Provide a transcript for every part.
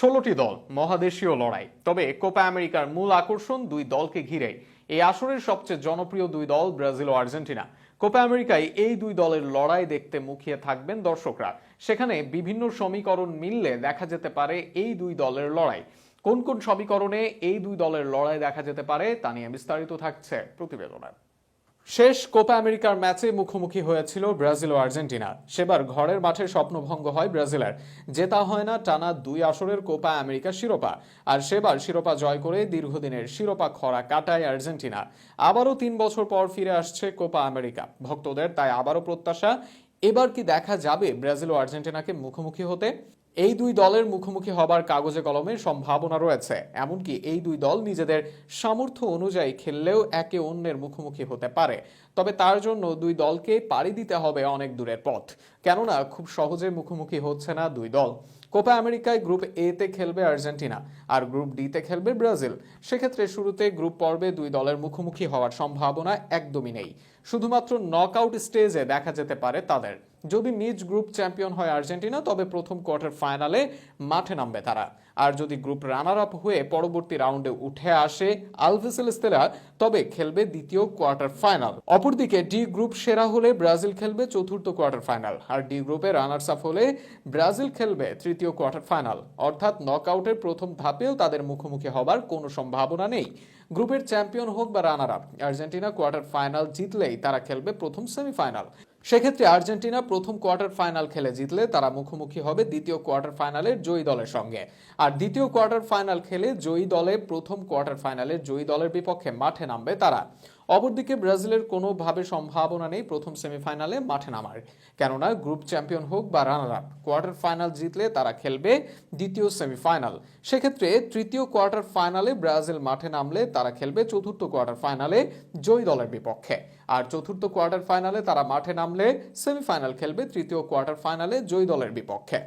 ষোলোটি দল মহাদেশীয় লড়াই। তবে কোপা আমেরিকার মূল আকর্ষণ দুই দলকে ঘিরে এই আসরের সবচেয়ে জনপ্রিয় দুই দল ব্রাজিল ও আর্জেন্টিনা। কোপা আমেরিকায় এই দুই দলের লড়াই দেখতে মুখিয়ে থাকবেন দর্শকরা। সেখানে বিভিন্ন সমীকরণ মিললে দেখা যেতে পারে এই দুই দলের লড়াই। কোন কোন সমীকরণে এই দুই দলের লড়াই দেখা যেতে পারে তা নিয়ে বিস্তারিত থাকছে প্রতিবেদনায় শেষ কোপা আমেরিকার ম্যাচে মুখোমুখি হয়েছিল ব্রাজিল ও আর্জেন্টিনা। সেবার ঘরের মাঠে স্বপ্নভঙ্গ হয় ব্রাজিলের। জেতা হয় না টানা দুই আসরের কোপা আমেরিকা শিরোপা। আর সেবার শিরোপা জয় করে দীর্ঘদিনের শিরোপা খরা কাটায় আর্জেন্টিনা। আবারও তিন বছর পর ফিরে আসছে কোপা আমেরিকা। ভক্তদের তাই আবারও প্রত্যাশা, এবার কি দেখা যাবে ব্রাজিল ও আর্জেন্টিনাকে মুখোমুখি হতে? এই দুই দলের মুখোমুখি হবার কাগজে কলমের সম্ভাবনা রয়েছে। এমনকি এই দুই দল নিজেদের সামর্থ্য অনুযায়ী খেললেও একে অন্যের মুখোমুখি হতে পারে। তবে তার জন্য দুই দলকে পাড়ি দিতে হবে অনেক দূরের পথ। কেননা খুব সহজে মুখোমুখি হচ্ছে না দুই দল। কোপা আমেরিকায় গ্রুপ এ তে খেলবে আর্জেন্টিনা আর গ্রুপ ডি তে খেলবে ব্রাজিল। সেক্ষেত্রে শুরুতে গ্রুপ পর্বে দুই দলের মুখোমুখি হওয়ার সম্ভাবনা একদমই নেই। শুধুমাত্র নকআউট স্টেজে দেখা যেতে পারে তাদের। যদি নিজ গ্রুপ চ্যাম্পিয়ন হয় আর্জেন্টিনা, তবে প্রথম কোয়ার্টার ফাইনালে মাঠে নামবে তারা। আর যদি গ্রুপ রানার আপ হয়ে পরবর্তী রাউন্ডে উঠে আসে আলভেসেলেস্তেরা তবে খেলবে দ্বিতীয় কোয়ার্টার ফাইনাল। অপরদিকে ডি গ্রুপ সেরা হলে ব্রাজিল খেলবে চতুর্থ কোয়ার্টার ফাইনাল, আর ডি গ্রুপে রানার্স আপ হলে ব্রাজিল খেলবে তৃতীয় কোয়ার্টার ফাইনাল। অর্থাৎ নকআউটের প্রথম ধাপেও তাদের মুখোমুখি হবার কোনো সম্ভাবনা নেই। গ্রুপের চ্যাম্পিয়ন হোক বা runner up Argentina quarter final জিতলেই তারা খেলবে প্রথম সেমিফাইনাল। সেক্ষেত্রে আর্জেন্টিনা প্রথম কোয়ার্টার ফাইনাল খেলে জিতলে তারা মুখোমুখি হবে দ্বিতীয় কোয়ার্টার ফাইনালের জয়ী দলের সঙ্গে। আর দ্বিতীয় কোয়ার্টার ফাইনাল খেলে জয়ী দলে প্রথম কোয়ার্টার ফাইনালের জয়ী দলের বিপক্ষে মাঠে নামবে তারা। অপরদিকে ব্রাজিলের কোনোভাবে সম্ভাবনা নেই প্রথম সেমিফাইনালে মাঠে নামার। কেননা গ্রুপ চ্যাম্পিয়ন হোক বা রানার আপ কোয়ার্টার ফাইনাল জিতলে তারা খেলবে দ্বিতীয় সেমিফাইনাল। সেক্ষেত্রে তৃতীয় কোয়ার্টার ফাইনালে ব্রাজিল মাঠে নামলে তারা খেলবে চতুর্থ কোয়ার্টার ফাইনালে জয়ী দলের বিপক্ষে। আর চতুর্থ কোয়ার্টার ফাইনালে তারা মাঠে নামলে সেমিফাইনাল খেলবে তৃতীয় কোয়ার্টার ফাইনালে জয়ী দলের বিপক্ষে।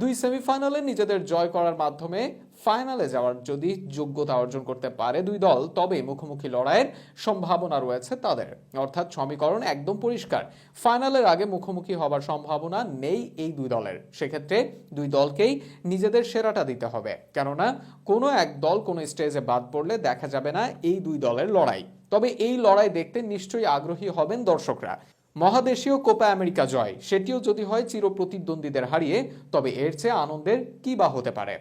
দুই সেমিফাইনালে নিজেদের জয় করার মাধ্যমে ফাইনালে যাওয়ার যদি যোগ্যতা অর্জন করতে পারে দুই দল, তবে মুখোমুখি লড়াইয়ের সম্ভাবনা রয়েছে তাদের। অর্থাৎ সমীকরণ একদম পরিষ্কার। ফাইনালের আগে মুখোমুখি হবার সম্ভাবনা নেই এই দুই দলের। সেক্ষেত্রে দুই দলকেই নিজেদের সেরাটা দিতে হবে। কেননা কোনো এক দল কোনো স্টেজে বাদ পড়লে দেখা যাবে না এই দুই দলের লড়াই। তবে এই লড়াই দেখতে নিশ্চয়ই আগ্রহী হবেন দর্শকরা। মহাদেশীয় কোপা আমেরিকা জয়। সেটিও যদি হয় চির প্রতিদ্বন্দ্বীদের হারিয়ে, তবে এর চেয়ে আনন্দের কি বা হতে পারে?